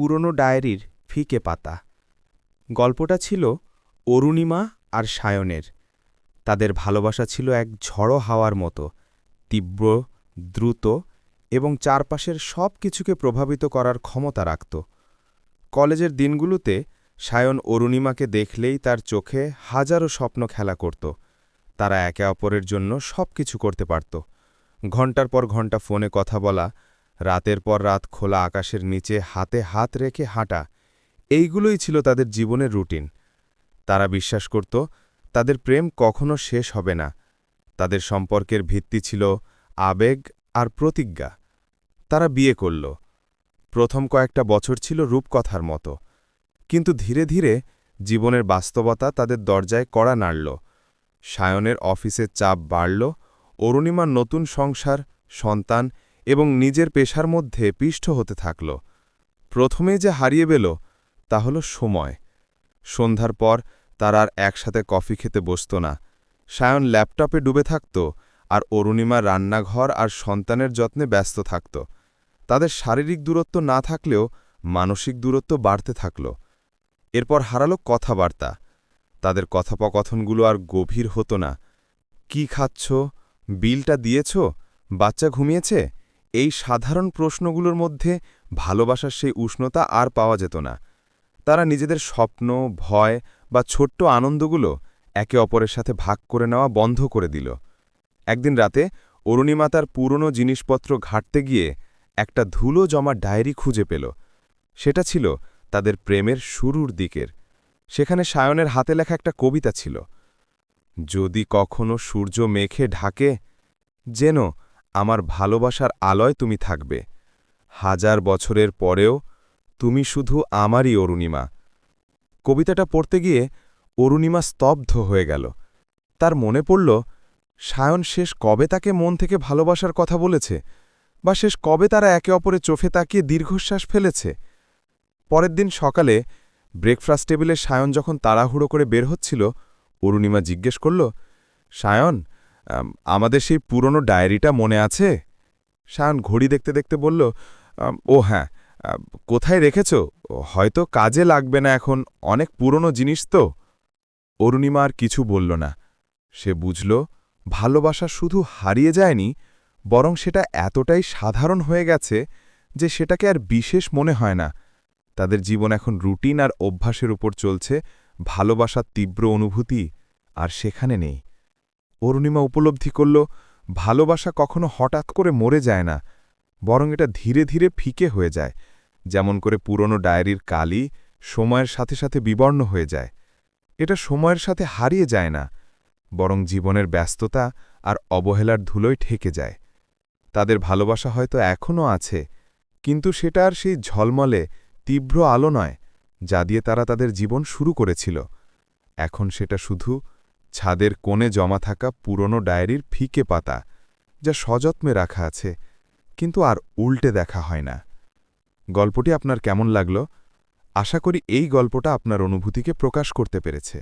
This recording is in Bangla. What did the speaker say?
পুরনো ডায়েরির ফিকে পাতা। গল্পটা ছিল অরুণিমা আর সায়নের। তাদের ভালোবাসা ছিল এক ঝড়ো হাওয়ার মতো, তীব্র, দ্রুত এবং চারপাশের সব কিছুকে প্রভাবিত করার ক্ষমতা রাখত। কলেজের দিনগুলোতে সায়ন অরুণিমাকে দেখলেই তার চোখে হাজারো স্বপ্ন খেলা করত। তারা একে অপরের জন্য সব কিছু করতে পারত। ঘণ্টার পর ঘণ্টা ফোনে কথা বলা রাতের পর রাত খোলা আকাশের নিচে হাতে হাত রেখে হাঁটা, এইগুলোই ছিল তাদের জীবনের রুটিন। তারা বিশ্বাস করত, তাদের প্রেম কখনো শেষ হবে না। তাদের সম্পর্কের ভিত্তি ছিল আবেগ আর প্রতিজ্ঞা। তারা বিয়ে করল। প্রথম কয়েকটা বছর ছিল রূপকথার মতো। কিন্তু ধীরে ধীরে জীবনের বাস্তবতা তাদের দরজায় কড়া নাড়ল। সায়নের অফিসের চাপ বাড়ল, অরুণিমার নতুন সংসার, সন্তান এবং নিজের পেশার মধ্যে পিষ্ট হতে থাকল। প্রথমে যে হারিয়ে গেল তা হল সময়। সন্ধ্যার পর তার আর একসাথে কফি খেতে বসত না। সায়ন ল্যাপটপে ডুবে থাকত আর অরুণিমা রান্নাঘর আর সন্তানের যত্নে ব্যস্ত থাকত। তাদের শারীরিক দূরত্ব না থাকলেও মানসিক দূরত্ব বাড়তে থাকল। এরপর হারালো কথাবার্তা। তাদের কথোপকথনগুলো আর গভীর হতো না। কি খাচ্ছ? বিলটা দিয়েছ? বাচ্চা ঘুমিয়েছে? এই সাধারণ প্রশ্নগুলোর মধ্যে ভালোবাসার সেই উষ্ণতা আর পাওয়া যেত না। তারা নিজেদের স্বপ্ন, ভয় বা ছোট্ট আনন্দগুলো একে অপরের সাথে ভাগ করে নেওয়া বন্ধ করে দিল। একদিন রাতে অরুণিমা তার পুরনো জিনিসপত্র ঘাটতে গিয়ে একটা ধুলো জমা ডায়েরি খুঁজে পেল। সেটা ছিল তাদের প্রেমের শুরুর দিকের। সেখানে সায়নের হাতে লেখা একটা কবিতা ছিল। যদি কখনো সূর্য মেঘে ঢাকে, যেন আমার ভালোবাসার আলয় তুমি থাকবে। হাজার বছরের পরেও তুমি শুধু আমারই অরুণিমা। কবিতাটা পড়তে গিয়ে অরুণিমা স্তব্ধ হয়ে গেল। তার মনে পড়ল, সায়ন শেষ কবে তাকে মন থেকে ভালোবাসার কথা বলেছে? বা শেষ কবে তারা একে অপরে চোখে তাকিয়ে দীর্ঘশ্বাস ফেলেছে? পরের দিন সকালে ব্রেকফাস্ট টেবিলে সায়ন যখন তাড়াহুড়ো করে বের হচ্ছিল, অরুণিমা জিজ্ঞেস করল, সায়ন আমাদের সেই পুরনো ডায়েরিটা মনে আছে? সায়ন ঘড়ি দেখতে দেখতে বলল ও হ্যাঁ কোথায় রেখেছ? হয়তো কাজে লাগবে না এখন, অনেক পুরনো জিনিস তো। অরুণিমা আর কিছু বলল না। সে বুঝল, ভালোবাসা শুধু হারিয়ে যায়নি, বরং সেটা এতটাই সাধারণ হয়ে গেছে যে সেটাকে আর বিশেষ মনে হয় না। তাদের জীবন এখন রুটিন আর অভ্যাসের উপর চলছে, ভালোবাসার তীব্র অনুভূতি আর সেখানে নেই। অরুণিমা উপলব্ধি করল, ভালোবাসা কখনো হঠাৎ করে মরে যায় না, বরং এটা ধীরে ধীরে ফিকে হয়ে যায়, যেমন করে পুরনো ডায়েরির কালি সময়ের সাথে সাথে বিবর্ণ হয়ে যায়। এটা সময়ের সাথে হারিয়ে যায় না, বরং জীবনের ব্যস্ততা আর অবহেলার ধুলোয় ঠেকে যায়। তাদের ভালোবাসা হয়তো এখনও আছে, কিন্তু সেটা আর সেই ঝলমলে, তীব্র আলো নয়, যা দিয়ে তারা তাদের জীবন শুরু করেছিল। এখন সেটা শুধু ছাদের কোণে জমা থাকা পুরনো ডায়েরির ফিকে পাতা, যা সযত্নে রাখা আছে, কিন্তু আর উল্টে দেখা হয় না। গল্পটি আপনার কেমন লাগল? আশা করি এই গল্পটা আপনার অনুভূতিকে প্রকাশ করতে পেরেছে।